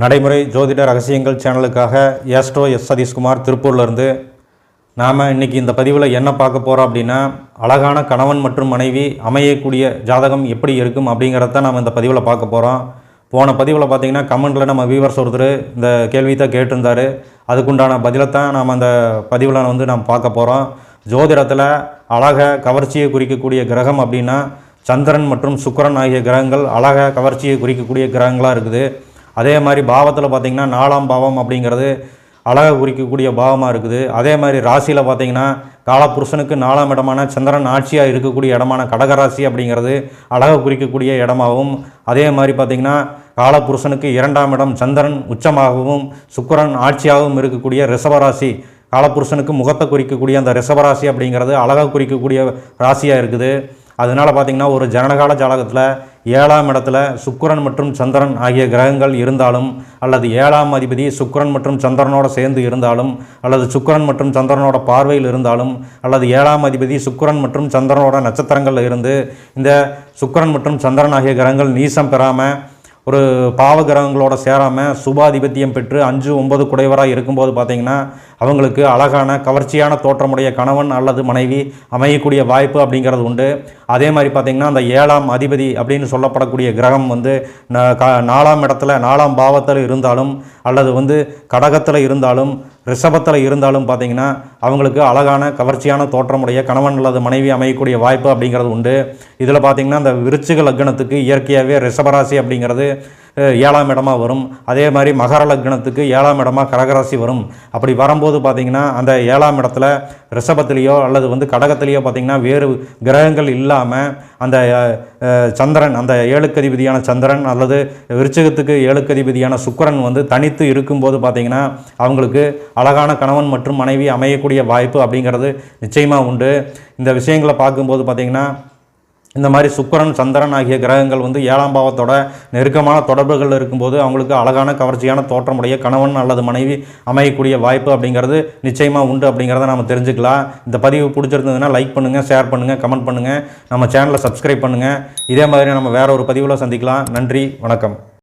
நடைமுறை ஜோதிட ரகசியங்கள் சேனலுக்காக ஏஸ்ட்ரோ எஸ் சதீஷ்குமார் திருப்பூர்லேருந்து. நாம் இன்றைக்கி இந்த பதிவில் என்ன பார்க்க போகிறோம் அப்படின்னா அழகான கணவன் மற்றும் மனைவி அமையக்கூடிய ஜாதகம் எப்படி இருக்கும் அப்படிங்கிறத நாம் இந்த பதிவில் பார்க்க போகிறோம் போன பதிவில் பார்த்திங்கன்னா கமெண்ட்டில் நம்ம வியூவர்ஸ் ஒருத்தர் இந்த கேள்வி தான் கேட்டிருந்தாரு. அதுக்குண்டான பதிலை தான் நாம் அந்த பதிவில் வந்து நாம் பார்க்க போகிறோம் ஜோதிடத்தில் அழக கவர்ச்சியை குறிக்கக்கூடிய கிரகம் அப்படின்னா சந்திரன் மற்றும் சுக்கரன் ஆகிய கிரகங்கள் அழக கவர்ச்சியை குறிக்கக்கூடிய கிரகங்களாக இருக்குது. அதே மாதிரி பாவத்தில் பார்த்திங்கன்னா நாலாம் பாவம் அப்படிங்கிறது அழகை குறிக்கக்கூடிய பாவமாக இருக்குது. அதே மாதிரி ராசியில் பார்த்தீங்கன்னா காலப்புருஷனுக்கு நாலாம் இடமான சந்திரன் ஆட்சியாக இருக்கக்கூடிய இடமான கடகராசி அப்படிங்கிறது அழகை குறிக்கக்கூடிய இடமாகவும் அதே மாதிரி பார்த்திங்கன்னா காலப்புருஷனுக்கு இரண்டாம் இடம் சந்திரன் உச்சமாகவும் சுக்கிரன் ஆட்சியாகவும் இருக்கக்கூடிய ரிஷபராசி காலப்புருஷனுக்கு முகத்தை குறிக்கக்கூடிய அந்த ரிஷபராசி அப்படிங்கிறது அழகாக குறிக்கக்கூடிய ராசியாக இருக்குது. அதனால் பார்த்திங்கன்னா ஒரு ஜனனகால ஜாதகத்தில் ஏழாம் இடத்துல சுக்கிரன் மற்றும் சந்திரன் ஆகிய கிரகங்கள் இருந்தாலும் அல்லது ஏழாம் அதிபதி சுக்கிரன் மற்றும் சந்திரனோட சேர்ந்து இருந்தாலும் அல்லது சுக்கரன் மற்றும் சந்திரனோட பார்வையில் இருந்தாலும் அல்லது ஏழாம் அதிபதி சுக்கிரன் மற்றும் சந்திரனோட நட்சத்திரங்களில் இருந்து இந்த சுக்கரன் மற்றும் சந்திரன் ஆகிய கிரகங்கள் நீசம் பெறாமல் ஒரு பாவ கிரகங்களோட சேராமல் சுபாதிபத்தியம் பெற்று அஞ்சு ஒன்பது குடைவராக இருக்கும்போது பார்த்திங்கன்னா அவங்களுக்கு அழகான கவர்ச்சியான தோற்றமுடைய கணவன் அல்லது மனைவி அமையக்கூடிய வாய்ப்பு அப்படிங்கிறது உண்டு. அதே மாதிரி பார்த்திங்கன்னா அந்த ஏழாம் அதிபதி அப்படின்னு சொல்லப்படக்கூடிய கிரகம் வந்து க- நாலாம் இடத்துல நாலாம் பாவத்தில் இருந்தாலும் அல்லது வந்து கடகத்தில் இருந்தாலும் ரிஷபத்தில் இருந்தாலும் பார்த்தீங்கன்னா அவங்களுக்கு அழகான கவர்ச்சியான தோற்றமுடைய கணவன் அல்லது மனைவி அமையக்கூடிய வாய்ப்பு அப்படிங்கிறது உண்டு. இதில் பார்த்தீங்கன்னா அந்த விருச்சிக லக்னத்துக்கு இயற்கையாகவே ரிஷபராசி அப்படிங்கிறது ஏழாம் இடமாக வரும். அதே மாதிரி மகர லக்னத்துக்கு ஏழாம் இடமாக கடகராசி வரும். அப்படி வரும்போது பார்த்திங்கன்னா அந்த ஏழாம் இடத்துல ரிஷபத்திலேயோ அல்லது வந்து கடகத்திலேயோ பார்த்திங்கன்னா வேறு கிரகங்கள் இல்லாமல் அந்த சந்திரன் அந்த ஏழுக்கதிபதியான சந்திரன் அல்லது விருச்சகத்துக்கு ஏழுக்கதிபதியான சுக்கரன் வந்து தனித்து இருக்கும்போது பார்த்திங்கன்னா அவங்களுக்கு அழகான கணவன் மற்றும் மனைவி அமையக்கூடிய வாய்ப்பு அப்படிங்கிறது நிச்சயமாக உண்டு. இந்த விஷயங்களை பார்க்கும்போது பார்த்தீங்கன்னா இந்த மாதிரி சுக்கரன் சந்திரன் ஆகிய கிரகங்கள் வந்து ஏழாம் பாவத்தோட நெருக்கமான தொடர்புகள் இருக்கும்போது அவங்களுக்கு அழகான கவர்ச்சியான தோற்றமுடைய கணவன் அல்லது மனைவி அமையக்கூடிய வாய்ப்பு அப்படிங்கிறது நிச்சயமாக உண்டு அப்படிங்கிறத நம்ம தெரிஞ்சுக்கலாம். இந்த பதிவு பிடிச்சிருந்ததுன்னா லைக் பண்ணுங்கள் ஷேர் பண்ணுங்கள் கமெண்ட் பண்ணுங்கள் நம்ம சேனலை சப்ஸ்கிரைப் பண்ணுங்கள் இதே மாதிரி நம்ம வேற ஒரு பதிவில் சந்திக்கலாம். நன்றி வணக்கம்.